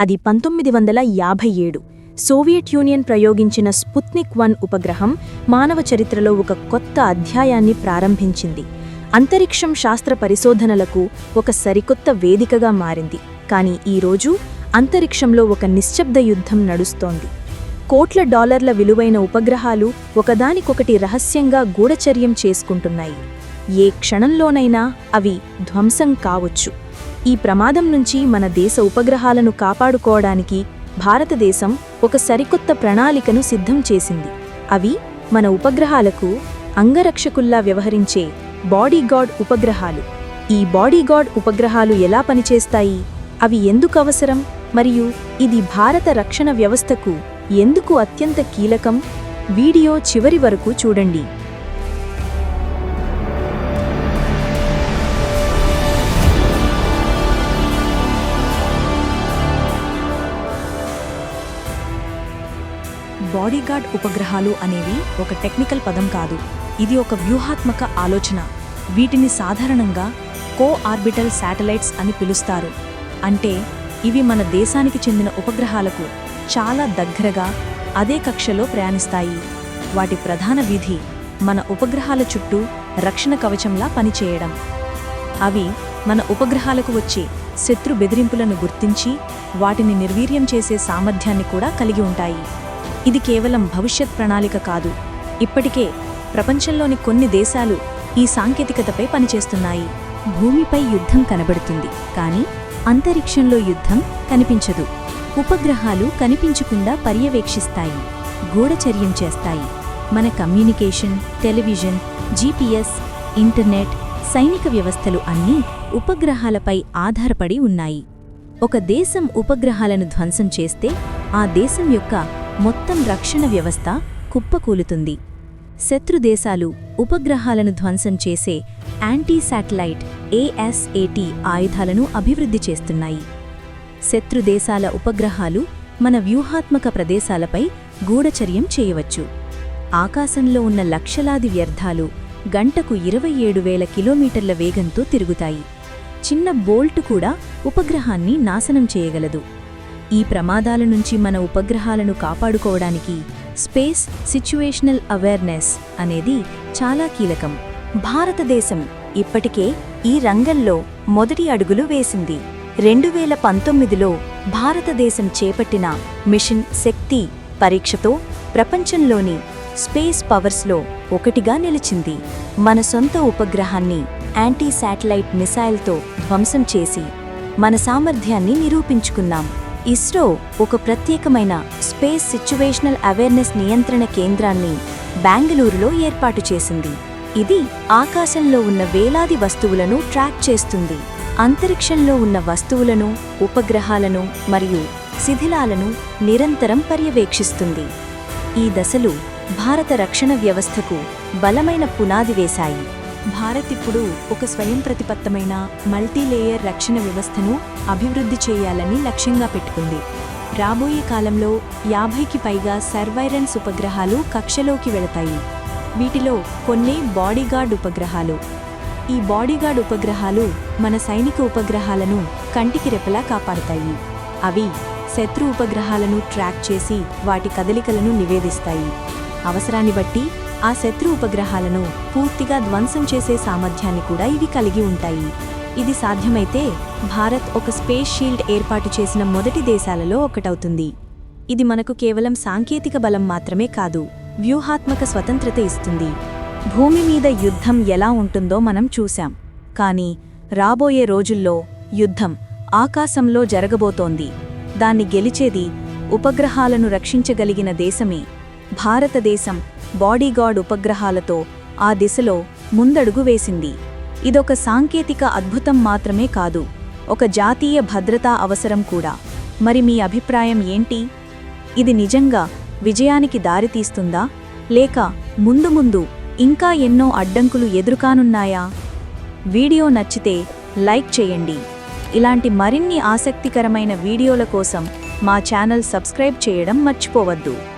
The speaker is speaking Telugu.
అది పంతొమ్మిది వందల యాభై ఏడు. సోవియట్ యూనియన్ ప్రయోగించిన స్పుత్నిక్ వన్ ఉపగ్రహం మానవ చరిత్రలో ఒక కొత్త అధ్యాయాన్ని ప్రారంభించింది. అంతరిక్షం శాస్త్ర పరిశోధనలకు ఒక సరికొత్త వేదికగా మారింది. కానీ ఈరోజు అంతరిక్షంలో ఒక నిశ్శబ్ద యుద్ధం నడుస్తోంది. కోట్ల డాలర్ల విలువైన ఉపగ్రహాలు ఒకదానికొకటి రహస్యంగా గూఢచర్యం చేసుకుంటున్నాయి. ఏ క్షణంలోనైనా అవి ధ్వంసం కావచ్చు. ఈ ప్రమాదం నుంచి మన దేశ ఉపగ్రహాలను కాపాడుకోవడానికి భారతదేశం ఒక సరికొత్త ప్రణాళికను సిద్ధం చేసింది. అవి మన ఉపగ్రహాలకు అంగరక్షకుల్లా వ్యవహరించే బాడీగార్డ్ ఉపగ్రహాలు. ఈ బాడీగార్డ్ ఉపగ్రహాలు ఎలా పనిచేస్తాయి? అవి ఎందుకు అవసరం? మరియు ఇది భారత రక్షణ వ్యవస్థకు ఎందుకు అత్యంత కీలకం? వీడియో చివరి వరకు చూడండి. బాడీగార్డ్ ఉపగ్రహాలు అనేవి ఒక టెక్నికల్ పదం కాదు. ఇది ఒక వ్యూహాత్మక ఆలోచన. వీటిని సాధారణంగా కో ఆర్బిటల్ శాటిలైట్స్ అని పిలుస్తారు. అంటే ఇవి మన దేశానికి చెందిన ఉపగ్రహాలకు చాలా దగ్గరగా అదే కక్షలో ప్రయాణిస్తాయి. వాటి ప్రధాన విధి మన ఉపగ్రహాల చుట్టూ రక్షణ కవచంలా పనిచేయడం. అవి మన ఉపగ్రహాలకు వచ్చే శత్రు బెదిరింపులను గుర్తించి వాటిని నిర్వీర్యం చేసే సామర్థ్యాన్ని కూడా కలిగి ఉంటాయి. ఇది కేవలం భవిష్యత్ ప్రణాళిక కాదు. ఇప్పటికే ప్రపంచంలోని కొన్ని దేశాలు ఈ సాంకేతికతపై పనిచేస్తున్నాయి. భూమిపై యుద్ధం కనబడుతుంది. కానీ అంతరిక్షంలో యుద్ధం కనిపించదు. ఉపగ్రహాలు కనిపించకుండా పర్యవేక్షిస్తాయి. గూఢచర్యం చేస్తాయి. మన కమ్యూనికేషన్ టెలివిజన్ జీపీఎస్ ఇంటర్నెట్ సైనిక వ్యవస్థలు అన్నీ ఉపగ్రహాలపై ఆధారపడి ఉన్నాయి. ఒక దేశం ఉపగ్రహాలను ధ్వంసం చేస్తే ఆ దేశం యొక్క మొత్తం రక్షణ వ్యవస్థ కుప్పకూలుతుంది. శత్రుదేశాలు ఉపగ్రహాలను ధ్వంసం చేసే యాంటీ శాటిలైట్ ఏఎస్ఏటి ఆయుధాలను అభివృద్ధి చేస్తున్నాయి. శత్రు దేశాల ఉపగ్రహాలు మన వ్యూహాత్మక ప్రదేశాలపై గూఢచర్యం చేయవచ్చు. ఆకాశంలో ఉన్న లక్షలాది వ్యర్థాలు గంటకు ఇరవై ఏడు వేల కిలోమీటర్ల వేగంతో తిరుగుతాయి. చిన్న బోల్ట్ కూడా ఉపగ్రహాన్ని నాశనం చేయగలదు. ఈ ప్రమాదాల నుంచి మన ఉపగ్రహాలను కాపాడుకోవడానికి స్పేస్ సిచ్యువేషనల్ అవేర్నెస్ అనేది చాలా కీలకం. భారతదేశం ఇప్పటికే ఈ రంగంలో మొదటి అడుగులు వేసింది. రెండు వేల పంతొమ్మిదిలో భారతదేశం చేపట్టిన మిషన్ శక్తి పరీక్షతో ప్రపంచంలోని స్పేస్ పవర్స్లో ఒకటిగా నిలిచింది. మన సొంత ఉపగ్రహాన్ని యాంటీ శాటిలైట్ మిసైల్తో ధ్వంసం చేసి మన సామర్థ్యాన్ని నిరూపించుకున్నాం. ఇస్రో ఒక ప్రత్యేకమైన స్పేస్ సిచ్యువేషనల్ అవేర్నెస్ నియంత్రణ కేంద్రాన్ని బెంగళూరులో ఏర్పాటు చేసింది. ఇది ఆకాశంలో ఉన్న వేలాది వస్తువులను ట్రాక్ చేస్తుంది. అంతరిక్షంలో ఉన్న వస్తువులను ఉపగ్రహాలను మరియు శిథిలాలను నిరంతరం పర్యవేక్షిస్తుంది. ఈ దశలు భారత రక్షణ వ్యవస్థకు బలమైన పునాది వేశాయి. భారత్ ఇప్పుడు ఒక స్వయం ప్రతిపత్తమైన మల్టీలేయర్ రక్షణ వ్యవస్థను అభివృద్ధి చేయాలని లక్ష్యంగా పెట్టుకుంది. రాబోయే కాలంలో యాభైకి పైగా సర్వైరన్స్ ఉపగ్రహాలు కక్షలోకి వెళతాయి. వీటిలో కొన్ని బాడీగార్డ్ ఉపగ్రహాలు. ఈ బాడీగార్డ్ ఉపగ్రహాలు మన సైనిక ఉపగ్రహాలను కంటికి రెపలా కాపాడతాయి. అవి శత్రు ఉపగ్రహాలను ట్రాక్ చేసి వాటి కదలికలను నివేదిస్తాయి. అవసరాన్ని బట్టి ఆ శత్రు ఉపగ్రహాలను పూర్తిగా ధ్వంసం చేసే సామర్థ్యాన్ని కూడా ఇవి కలిగి ఉంటాయి. ఇది సాధ్యమైతే భారత్ ఒక స్పేస్ షీల్డ్ ఏర్పాటు చేసిన మొదటి దేశాలలో ఒకటవుతుంది. ఇది మనకు కేవలం సాంకేతిక బలం మాత్రమే కాదు వ్యూహాత్మక స్వతంత్రత ఇస్తుంది. భూమి మీద యుద్ధం ఎలా ఉంటుందో మనం చూశాం. కానీ రాబోయే రోజుల్లో యుద్ధం ఆకాశంలో జరగబోతోంది. దాన్ని గెలిచేది ఉపగ్రహాలను రక్షించగలిగిన దేశమే భారతదేశం బాడీగార్డ్ ఉపగ్రహాలతో ఆ దిశలో ముందడుగు వేసింది. ఇదొక సాంకేతిక అద్భుతం మాత్రమే కాదు ఒక జాతీయ భద్రతా అవసరం కూడా. మరి మీ అభిప్రాయం ఏంటి? ఇది నిజంగా విజయానికి దారితీస్తుందా? లేక ముందు ముందు ఇంకా ఎన్నో అడ్డంకులు ఎదురుకానున్నాయా? వీడియో నచ్చితే లైక్ చేయండి. ఇలాంటి మరిన్ని ఆసక్తికరమైన వీడియోల కోసం మా ఛానల్ సబ్స్క్రైబ్ చేయడం మర్చిపోవద్దు.